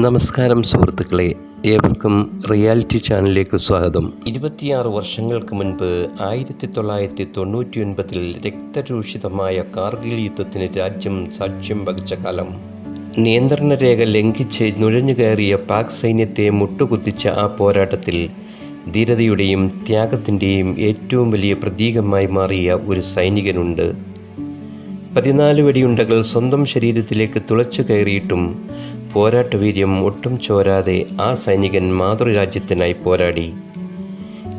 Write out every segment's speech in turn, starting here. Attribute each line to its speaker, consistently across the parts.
Speaker 1: നമസ്കാരം സുഹൃത്തുക്കളെ ഏവർക്കും റിയാലിറ്റി ചാനലിലേക്ക് സ്വാഗതം. ഇരുപത്തിയാറ് വർഷങ്ങൾക്ക് മുൻപ് ആയിരത്തി തൊള്ളായിരത്തി തൊണ്ണൂറ്റി ഒൻപതിൽ രക്തരൂഷിതമായ കാർഗിൽ യുദ്ധത്തിന് രാജ്യം സാക്ഷ്യം വഹിച്ച കാലം. നിയന്ത്രണ രേഖ ലംഘിച്ച് നുഴഞ്ഞുകയറിയ പാക് സൈന്യത്തെ മുട്ടുകുത്തിച്ച ആ പോരാട്ടത്തിൽ ധീരതയുടെയും ത്യാഗത്തിന്റെയും ഏറ്റവും വലിയ പ്രതീകമായി മാറിയ ഒരു സൈനികനുണ്ട്. പതിനാല് വെടിയുണ്ടകൾ സ്വന്തം ശരീരത്തിലേക്ക് തുളച്ചു കയറിയിട്ടും പോരാട്ടവീര്യം ഒട്ടും ചോരാതെ ആ സൈനികൻ മാതൃരാജ്യത്തിനായി പോരാടി.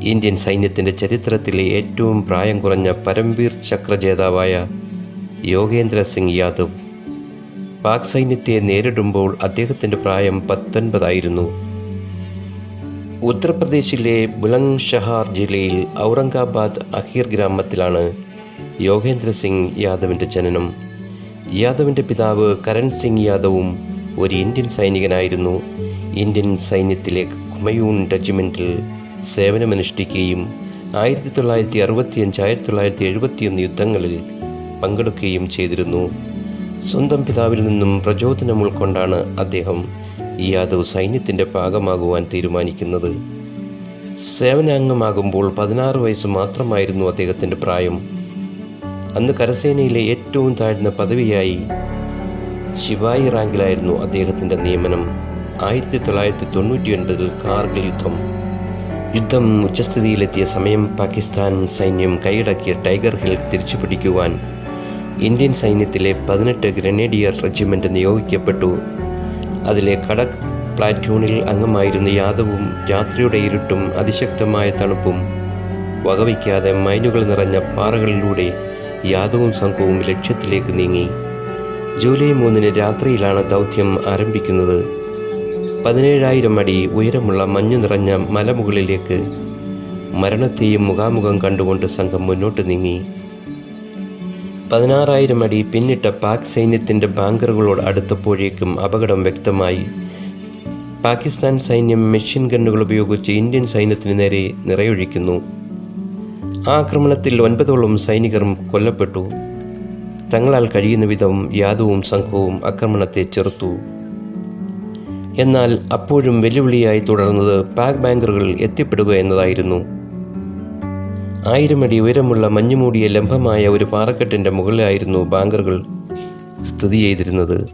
Speaker 1: ഇന്ത്യൻ സൈന്യത്തിന്റെ ചരിത്രത്തിലെ ഏറ്റവും പ്രായം കുറഞ്ഞ പരംവീർ ചക്ര ജേതാവായ യോഗേന്ദ്ര സിംഗ് യാദവ്. പാക് സൈന്യത്തെ നേരിടുമ്പോൾ അദ്ദേഹത്തിന്റെ പ്രായം പത്തൊൻപതായിരുന്നു ഉത്തർപ്രദേശിലെ ബുലങ് ഷഹാർ ജില്ലയിൽ ഔറംഗാബാദ് അഹീർ ഗ്രാമത്തിലാണ് യോഗേന്ദ്ര സിംഗ് യാദവിന്റെ ജനനം. യാദവിന്റെ പിതാവ് കരൺ സിംഗ് യാദവും ഒരു ഇന്ത്യൻ സൈനികനായിരുന്നു. ഇന്ത്യൻ സൈന്യത്തിലെ കുമയൂൺ റെജിമെന്റിൽ സേവനമനുഷ്ഠിക്കുകയും ആയിരത്തി തൊള്ളായിരത്തി അറുപത്തിയഞ്ച് ആയിരത്തി തൊള്ളായിരത്തി എഴുപത്തിയൊന്ന് യുദ്ധങ്ങളിൽ പങ്കെടുക്കുകയും ചെയ്തിരുന്നു. സ്വന്തം പിതാവിൽ നിന്നും പ്രചോദനം ഉൾക്കൊണ്ടാണ് അദ്ദേഹം യാദവ് സൈന്യത്തിന്റെ ഭാഗമാകുവാൻ തീരുമാനിക്കുന്നത്. സേവനാംഗമാകുമ്പോൾ പതിനാറ് വയസ്സ് മാത്രമായിരുന്നു അദ്ദേഹത്തിന്റെ പ്രായം. അന്ന് കരസേനയിലെ ഏറ്റവും താഴ്ന്ന പദവിയായി ശിവായി റാങ്കിലായിരുന്നു അദ്ദേഹത്തിന്റെ നിയമനം. ആയിരത്തി തൊള്ളായിരത്തി തൊണ്ണൂറ്റി ഒൻപതിൽ കാർഗിൽ യുദ്ധം. യുദ്ധം ഉച്ചസ്ഥിതിയിലെത്തിയ സമയം പാകിസ്ഥാൻ സൈന്യം കൈയടക്കിയ ടൈഗർ ഹിൽ തിരിച്ചു പിടിക്കുവാൻ ഇന്ത്യൻ സൈന്യത്തിലെ പതിനെട്ട് ഗ്രനേഡിയർ റെജിമെന്റ് നിയോഗിക്കപ്പെട്ടു. അതിലെ കടക് പ്ലാറ്റൂണിൽ അംഗമായിരുന്ന യാദവും രാത്രിയുടെ ഇരുട്ടും അതിശക്തമായ തണുപ്പും വകവയ്ക്കാതെ മൈനുകൾ നിറഞ്ഞ പാറകളിലൂടെ യാദവും സംഘവും ലക്ഷ്യത്തിലേക്ക് നീങ്ങി. ജൂലൈ മൂന്നിന് രാത്രിയിലാണ് ദൗത്യം ആരംഭിക്കുന്നത്. പതിനേഴായിരം അടി ഉയരമുള്ള മഞ്ഞു നിറഞ്ഞ മലമുകളിലേക്ക് മരണത്തെയും മുഖാമുഖം കണ്ടുകൊണ്ട് സംഘം മുന്നോട്ട് നീങ്ങി. പതിനാറായിരം അടി പിന്നിട്ട പാക് സൈന്യത്തിന്റെ ബാങ്കറുകളോട് അടുത്തപ്പോഴേക്കും അപകടം വ്യക്തമായി. പാകിസ്ഥാൻ സൈന്യം മെഷീൻ ഗണ്ണുകൾ ഉപയോഗിച്ച് ഇന്ത്യൻ സൈന്യത്തിനു നേരെ നിറയൊഴിക്കുന്നു. ആ ആക്രമണത്തിൽ ഒൻപതോളം സൈനികരും കൊല്ലപ്പെട്ടു. തങ്ങളാൽ കഴിയുന്ന വിധം യാദവും സംഘവും ആക്രമണത്തെ ചെറുത്തു. എന്നാൽ അപ്പോഴും വെല്ലുവിളിയായി തുടർന്നത് പാക് ബാങ്കറുകൾ എത്തിപ്പെടുക എന്നതായിരുന്നു. ആയിരം അടി ഉയരമുള്ള മഞ്ഞുമൂടിയ ലംബമായ ഒരു പാറക്കെട്ടിന്റെ മുകളിലായിരുന്നു ബാങ്കറുകൾ സ്ഥിതി ചെയ്തിരുന്നത്.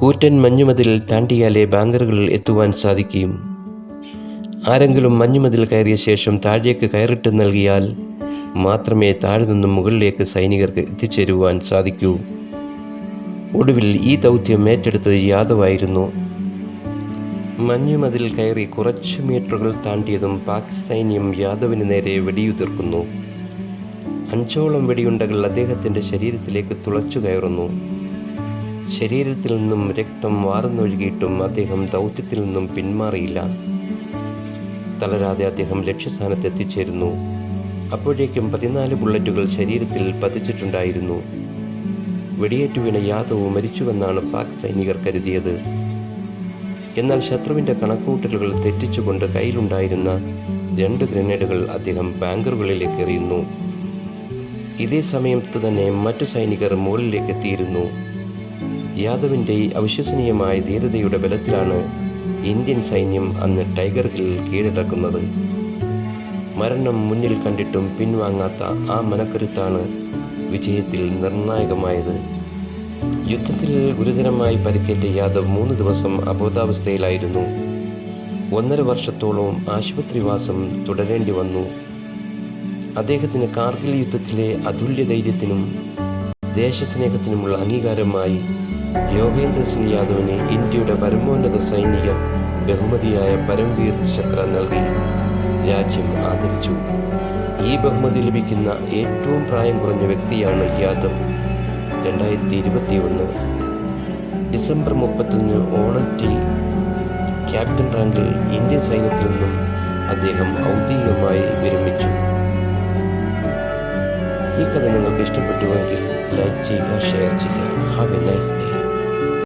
Speaker 1: കൂറ്റൻ മഞ്ഞുമതിൽ താണ്ടിയാലേ ബാങ്കറുകളിൽ എത്തുവാൻ സാധിക്കും. ആരെങ്കിലും മഞ്ഞുമതിൽ കയറിയ ശേഷം താഴേക്ക് കയറിട്ട് നൽകിയാൽ മാത്രമേ താഴെ നിന്നും മുകളിലേക്ക് സൈനികർക്ക് എത്തിച്ചേരുവാൻ സാധിക്കൂ. ഒടുവിൽ ഈ ദൗത്യം ഏറ്റെടുത്തത് യാദവായിരുന്നു. മഞ്ഞുമതിൽ കയറി കുറച്ച് മീറ്ററുകൾ താണ്ടിയതും പാക് സൈന്യം യാദവിന് നേരെ വെടിയുതിർക്കുന്നു. അഞ്ചോളം വെടിയുണ്ടകൾ അദ്ദേഹത്തിന്റെ ശരീരത്തിലേക്ക് തുളച്ചു കയറുന്നു. ശരീരത്തിൽ നിന്നും രക്തം വാർന്നൊഴുകിയിട്ടും അദ്ദേഹം ദൗത്യത്തിൽ നിന്നും പിന്മാറിയില്ല. തളരാതെ അദ്ദേഹം ലക്ഷ്യസ്ഥാനത്ത് എത്തിച്ചേരുന്നു. അപ്പോഴേക്കും പതിനാല് ബുള്ളറ്റുകൾ ശരീരത്തിൽ പതിച്ചിട്ടുണ്ടായിരുന്നു. വെടിയേറ്റു വീണ യാദവ് മരിച്ചുവെന്നാണ് പാക് സൈനികർ കരുതിയത്. എന്നാൽ ശത്രുവിന്റെ കണക്കുകൂട്ടലുകൾ തെറ്റിച്ചുകൊണ്ട് കയ്യിലുണ്ടായിരുന്ന രണ്ട് ഗ്രനേഡുകൾ അദ്ദേഹം ബാങ്കറുകളിലേക്ക് എറിയുന്നു. ഇതേ സമയത്ത് തന്നെ മറ്റു സൈനികർ മുകളിലേക്ക് എത്തിയിരുന്നു യാദവിന്റെ അവിശ്വസനീയമായ ധീരതയുടെ ബലത്തിലാണ് ഇന്ത്യൻ സൈന്യം അന്ന് ടൈഗർ ഹിൽ കീഴടക്കുന്നത്. മരണം മുന്നിൽ കണ്ടിട്ടും പിൻവാങ്ങാത്ത ആ മനക്കരുത്താണ് വിജയത്തിൽ നിർണായകമായത്. യുദ്ധത്തിൽ ഗുരുതരമായി പരിക്കേറ്റ യാദവ് മൂന്ന് ദിവസം അബോധാവസ്ഥയിലായിരുന്നു. ഒന്നര വർഷത്തോളം ആശുപത്രിവാസം തുടരേണ്ടി വന്നു. അദ്ദേഹത്തിന് കാർഗിൽ യുദ്ധത്തിലെ അതുല്യ ധൈര്യത്തിനും ദേശസ്നേഹത്തിനുമുള്ള അംഗീകാരമായി യോഗേന്ദ്ര സിംഗ് യാദവിന് ഇന്ത്യയുടെ പരമോന്നത സൈനിക ബഹുമതിയായ പരംവീർ ചക്ര നൽകി. രാജ്യം ആദരിച്ചു. ഈ ബഹുമതി ലഭിക്കുന്ന ഏറ്റവും പ്രായം കുറഞ്ഞ വ്യക്തിയാണ് യാദവ്. രണ്ടായിരത്തി ഇരുപത്തി ഒന്ന് ഡിസംബർ മുപ്പത്തൊന്ന് ഓണറ്റി ക്യാപ്റ്റൻ റാങ്കിൽ ഇന്ത്യൻ സൈന്യത്തിൽ നിന്നും അദ്ദേഹം ഔദ്യോഗികമായി വിരമിച്ചു. ഈ കഥ നിങ്ങൾക്ക് ഇഷ്ടപ്പെട്ടുവെങ്കിൽ ലൈക്ക് ചെയ്യുക ഷെയർ ചെയ്യുക. Have a nice day.